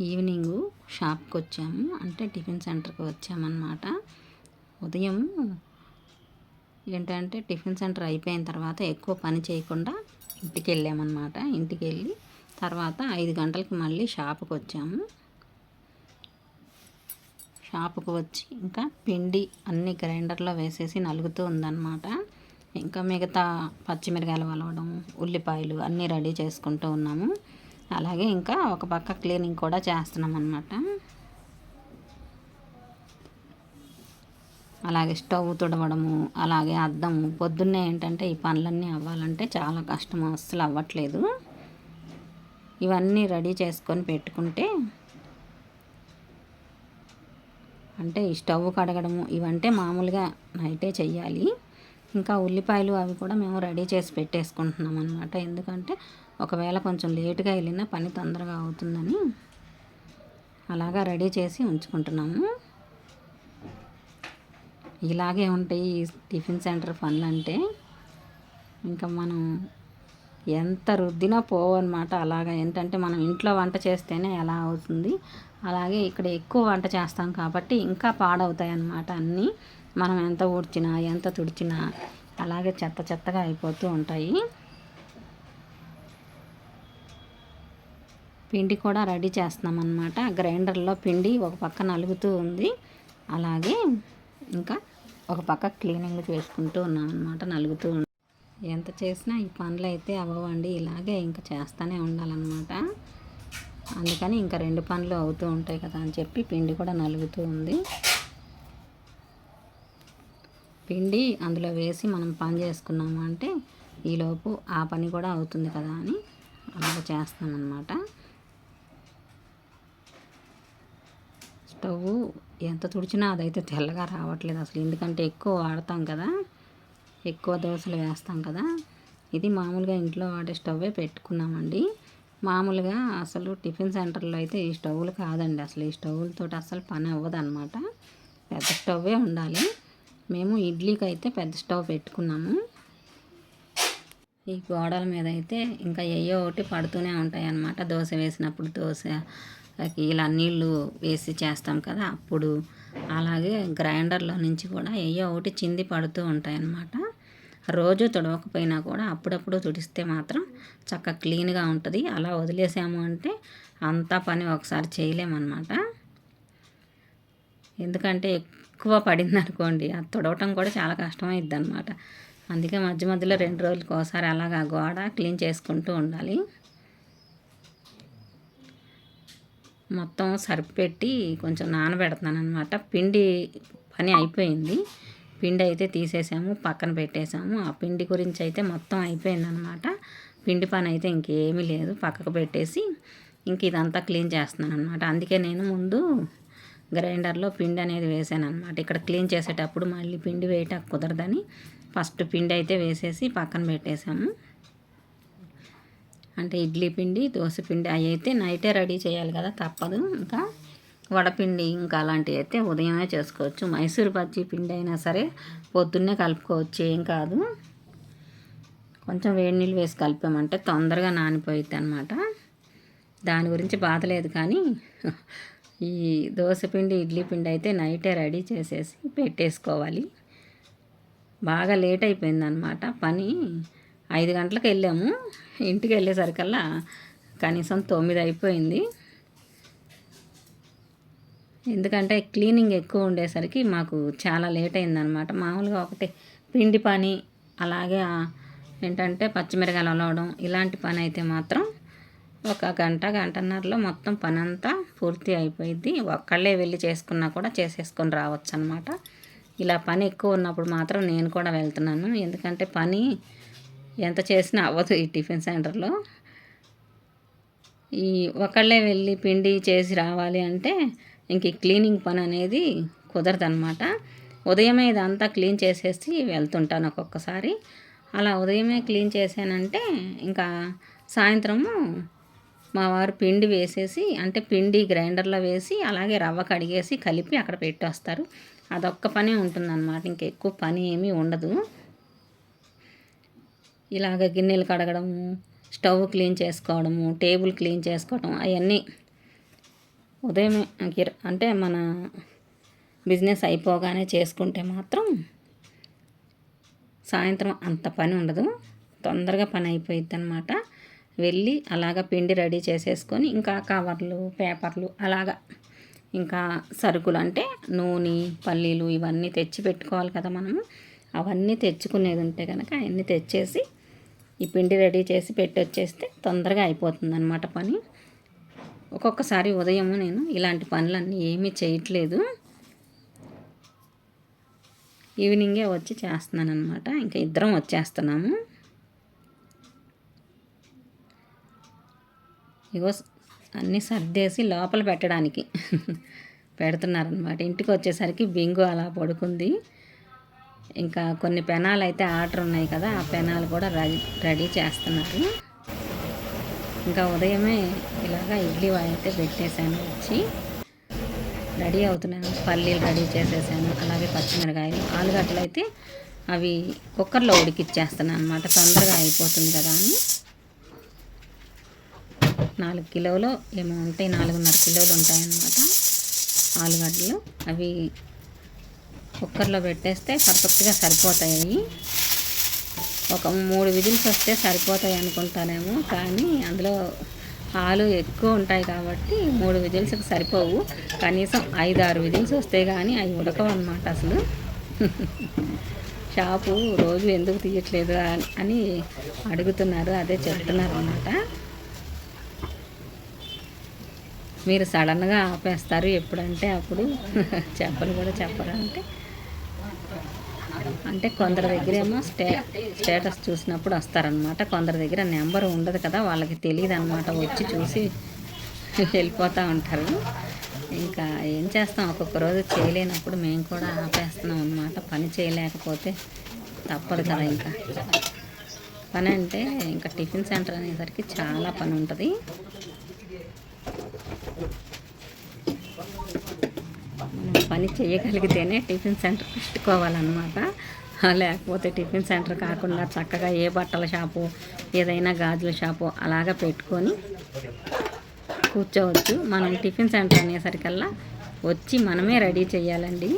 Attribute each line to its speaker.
Speaker 1: Evening షాప్కి వచ్చాము అంటే టిఫిన్ సెంటర్కి వచ్చామన్నమాట. ఉదయం ఏంటంటే టిఫిన్ సెంటర్ అయిపోయిన తర్వాత ఎక్కువ పని చేయకుండా ఇంటికి వెళ్ళామన్నమాట ఇంటికి వెళ్ళి తర్వాత ఐదు గంటలకి మళ్ళీ షాప్కి వచ్చాము షాపుకు వచ్చి ఇంకా పిండి అన్ని గ్రైండర్లో వేసేసి నలుగుతూ ఉందన్నమాట. ఇంకా మిగతా పచ్చిమిరకాయలు వలవడం ఉల్లిపాయలు అన్నీ రెడీ చేసుకుంటూ ఉన్నాము. అలాగే ఇంకా ఒక పక్క క్లీనింగ్ కూడా చేస్తున్నాం అనమాట అలాగే స్టవ్ తుడవడము అలాగే అద్దము. పొద్దున్నే ఏంటంటే ఈ పనులన్నీ అవ్వాలంటే చాలా కష్టం అస్సలు అవ్వట్లేదు. ఇవన్నీ రెడీ చేసుకొని పెట్టుకుంటే అంటే ఈ స్టవ్ కడగడము ఇవంటే మామూలుగా నైటే చెయ్యాలి. ఇంకా ఉల్లిపాయలు అవి కూడా మేము రెడీ చేసి పెట్టేసుకుంటున్నాం అనమాట ఎందుకంటే ఒకవేళ కొంచెం లేటుగా వెళ్ళినా పని తొందరగా అవుతుందని అలాగా రెడీ చేసి ఉంచుకుంటున్నాము. ఇలాగే ఉంటాయి ఈ టిఫిన్ సెంటర్ పనులు అంటే ఇంకా మనం ఎంత రుద్దినా పోవన్నమాట. అలాగా ఏంటంటే మనం ఇంట్లో వంట చేస్తేనే ఎలా అవుతుంది. అలాగే ఇక్కడ ఎక్కువ వంట చేస్తాం కాబట్టి ఇంకా పాడవుతాయి అన్నమాట అన్నీ. మనం ఎంత ఊడ్చినా ఎంత తుడిచినా అలాగే చెత్త చెత్తగా అయిపోతూ ఉంటాయి. పిండి కూడా రెడీ చేస్తున్నాం గ్రైండర్లో పిండి ఒక పక్క నలుగుతూ ఉంది. అలాగే ఇంకా ఒక పక్క క్లీనింగ్ చేసుకుంటూ ఉన్నాం అనమాట నలుగుతూ ఎంత చేసినా ఈ పనులు అయితే అవ్వండి ఇలాగే ఇంకా చేస్తూనే ఉండాలన్నమాట. అందుకని ఇంకా రెండు పనులు అవుతూ ఉంటాయి కదా అని చెప్పి పిండి కూడా నలుగుతూ ఉంది. పిండి అందులో వేసి మనం పని చేసుకున్నాము అంటే ఈలోపు ఆ పని కూడా అవుతుంది కదా అని అలాగ చేస్తామన్నమాట. స్టవ్ ఎంత తుడిచినా అదైతే తెల్లగా రావట్లేదు అసలు. ఎందుకంటే ఎక్కువ వాడతాం కదా. ఎక్కువ దోశలు వేస్తాం కదా. ఇది మామూలుగా ఇంట్లో వాడే స్టవ్వే పెట్టుకున్నామండి. మామూలుగా అసలు టిఫిన్ సెంటర్లో అయితే ఈ స్టవ్లు కాదండి. అసలు ఈ స్టవ్లతో అసలు పని అవ్వదు అనమాట పెద్ద స్టవ్వే ఉండాలి. మేము ఇడ్లీకి అయితే పెద్ద స్టవ్ పెట్టుకున్నాము. ఈ గోడల మీద అయితే ఇంకా ఏయో ఒకటి పడుతూనే ఉంటాయి అన్నమాట దోశ వేసినప్పుడు దోశ ఇలా నీళ్ళు వేసి చేస్తాం కదా అప్పుడు అలాగే గ్రైండర్లో నుంచి కూడా ఏయో ఒకటి చింది పడుతూ ఉంటాయన్నమాట. రోజు తుడవకపోయినా కూడా అప్పుడప్పుడు తుడిస్తే మాత్రం చక్కగా క్లీన్గా ఉంటుంది. అలా వదిలేసాము అంటే అంతా పని ఒకసారి చేయలేమన్నమాట. ఎందుకంటే ఎక్కువ పడింది అనుకోండి అది తుడవటం కూడా చాలా కష్టమైద్ది అనమాట అందుకే మధ్య మధ్యలో రెండు రోజులకి ఒకసారి అలాగా గోడ క్లీన్ చేసుకుంటూ ఉండాలి. మొత్తం సరిపెట్టి కొంచెం నానబెడుతున్నాను అనమాట పిండి పని అయిపోయింది. పిండి అయితే తీసేసాము పక్కన పెట్టేసాము. ఆ పిండి గురించి అయితే మొత్తం అయిపోయిందనమాట పిండి పని అయితే ఇంకేమీ లేదు పక్కకు పెట్టేసి ఇంక ఇదంతా క్లీన్ చేస్తున్నాను అనమాట అందుకే నేను ముందు గ్రైండర్లో పిండి అనేది వేసాను అనమాట ఇక్కడ క్లీన్ చేసేటప్పుడు మళ్ళీ పిండి వేయటం కుదరదని ఫస్ట్ పిండి అయితే వేసేసి పక్కన పెట్టేసాము. అంటే ఇడ్లీ పిండి దోశ పిండి అవి అయితే నైటే రెడీ చేయాలి కదా తప్పదు. ఇంకా వడపిండి ఇంకా అలాంటివి అయితే ఉదయమే చేసుకోవచ్చు. మైసూర్ బజ్జీ పిండి అయినా సరే పొద్దున్నే కలుపుకోవచ్చు ఏం కాదు. కొంచెం వేడి నీళ్ళు వేసి కలిపామంటే తొందరగా నానిపోయిద్ది అనమాట దాని గురించి బాధ లేదు కానీ ఈ దోశ పిండి ఇడ్లీ పిండి అయితే నైటే రెడీ చేసేసి పెట్టేసుకోవాలి. బాగా లేట్ అయిపోయిందనమాట పని ఐదు గంటలకు వెళ్ళాము. ఇంటికి వెళ్ళేసరికల్లా కనీసం తొమ్మిది అయిపోయింది. ఎందుకంటే క్లీనింగ్ ఎక్కువ ఉండేసరికి మాకు చాలా లేట్ అయిందనమాట మామూలుగా ఒకటి పిండి పని అలాగే ఏంటంటే పచ్చిమిరకాయలు అలవడం ఇలాంటి పని అయితే మాత్రం ఒక గంట గంటన్నరలో మొత్తం పని అంతా పూర్తి అయిపోయింది ఒక్కళ్ళే వెళ్ళి చేసుకున్నా కూడా చేసేసుకొని రావచ్చు అనమాట ఇలా పని ఎక్కువ ఉన్నప్పుడు మాత్రం నేను కూడా వెళ్తున్నాను. ఎందుకంటే పని ఎంత చేసినా అవ్వదు ఈ టిఫిన్ సెంటర్లో. ఈ ఒకళ్ళే వెళ్ళి పిండి చేసి రావాలి అంటే ఇంక క్లీనింగ్ పని అనేది కుదరదనమాట ఉదయమే ఇదంతా క్లీన్ చేసేసి వెళ్తుంటాను ఒక్కొక్కసారి. అలా ఉదయమే క్లీన్ చేశానంటే ఇంకా సాయంత్రము మా వారు పిండి వేసేసి అంటే పిండి గ్రైండర్లో వేసి అలాగే రవ్వ కడిగేసి కలిపి అక్కడ పెట్టేస్తారు అదొక్క పని ఉంటుందన్నమాట. ఇంకెక్కువ పని ఏమీ ఉండదు. ఇలాగ గిన్నెలు కడగడము స్టవ్ క్లీన్ చేసుకోవడము టేబుల్ క్లీన్ చేసుకోవడం అవన్నీ ఉదయం అంటే మన బిజినెస్ అయిపోగానే చేసుకుంటే మాత్రం సాయంత్రం అంత పని ఉండదు. తొందరగా పని అయిపోయిద్ది అనమాట వెళ్ళి అలాగ పిండి రెడీ చేసేసుకొని ఇంకా కవర్లు పేపర్లు అలాగా ఇంకా సరుకులు అంటే నూనె పల్లీలు ఇవన్నీ తెచ్చి పెట్టుకోవాలి కదా మనము. అవన్నీ తెచ్చుకునేది ఉంటే కనుక అవన్నీ తెచ్చేసి ఈ పిండి రెడీ చేసి పెట్టి వచ్చేస్తే తొందరగా అయిపోతుంది అనమాట పని. ఒక్కొక్కసారి ఉదయం నేను ఇలాంటి పనులన్నీ ఏమీ చేయట్లేదు. ఈవినింగే వచ్చి చేస్తున్నాను అనమాట ఇంకా ఇద్దరం వచ్చేస్తున్నాము. ఇగో అన్నీ సర్దేసి లోపల పెట్టడానికి పెడుతున్నారనమాట ఇంటికి వచ్చేసరికి బింగు అలా పడుకుంది. ఇంకా కొన్ని పెనాలు అయితే ఆర్డర్ ఉన్నాయి కదా ఆ పెనాలు కూడా రెడీ రెడీ చేస్తున్నారు. ఇంకా ఉదయమే ఇలాగా ఇడ్లీ అయితే పెట్టేశాను వచ్చి. రెడీ అవుతున్నాను పల్లీలు రెడీ చేసేసాను అలాగే పచ్చిమిరకాయలు ఆలుగడ్డలు అయితే అవి కుక్కర్లో ఉడికిచ్చేస్తున్నాను అనమాట తొందరగా అయిపోతుంది కదా అని. నాలుగు కిలోలు ఏమో ఉంటాయి నాలుగున్నర కిలోలు ఉంటాయన్నమాట ఆలుగడ్డలు అవి కుక్కర్లో పెట్టేస్తే పర్ఫెక్ట్గా సరిపోతాయి. ఒక మూడు విజిల్స్ వస్తే సరిపోతాయి అనుకుంటానేమో కానీ అందులో ఆలు ఎక్కువ ఉంటాయి కాబట్టి మూడు విజిల్స్కి సరిపోవు. కనీసం ఐదు ఆరు విజిల్స్ వస్తే కానీ అవి ఉడకవు అనమాట అసలు. షాపు రోజు ఎందుకు తీయట్లేదు అని- అడుగుతున్నారు అదే చెప్తున్నారు అనమాట మీరు సడన్గా ఆపేస్తారు ఎప్పుడంటే అప్పుడు. చెప్పలు కూడా చెప్పరు అంటే అంటే కొందరి దగ్గర ఏమో స్టే స్టేటస్ చూసినప్పుడు వస్తారనమాట కొందరి దగ్గర నెంబర్ ఉండదు కదా వాళ్ళకి తెలియదు అనమాట వచ్చి చూసి వెళ్ళిపోతూ ఉంటారు. ఇంకా ఏం చేస్తాం? ఒక్కొక్క రోజు చేయలేనప్పుడు మేము కూడా ఆపేస్తున్నాం అనమాట పని చేయలేకపోతే తప్పదు కదా ఇంకా. పని అంటే ఇంకా టిఫిన్ సెంటర్ అనేసరికి చాలా పని ఉంటుంది. మనం పని చేయగలిగితేనే టిఫిన్ సెంటర్ పెట్టుకోవాలన్నమాట. లేకపోతే టిఫిన్ సెంటర్ కాకుండా చక్కగా ఏ బట్టల షాపు ఏదైనా గాజుల షాపు అలాగా పెట్టుకొని కూర్చోవచ్చు. మనం టిఫిన్ సెంటర్ అనేసరికల్లా వచ్చి మనమే రెడీ చేయాలండి.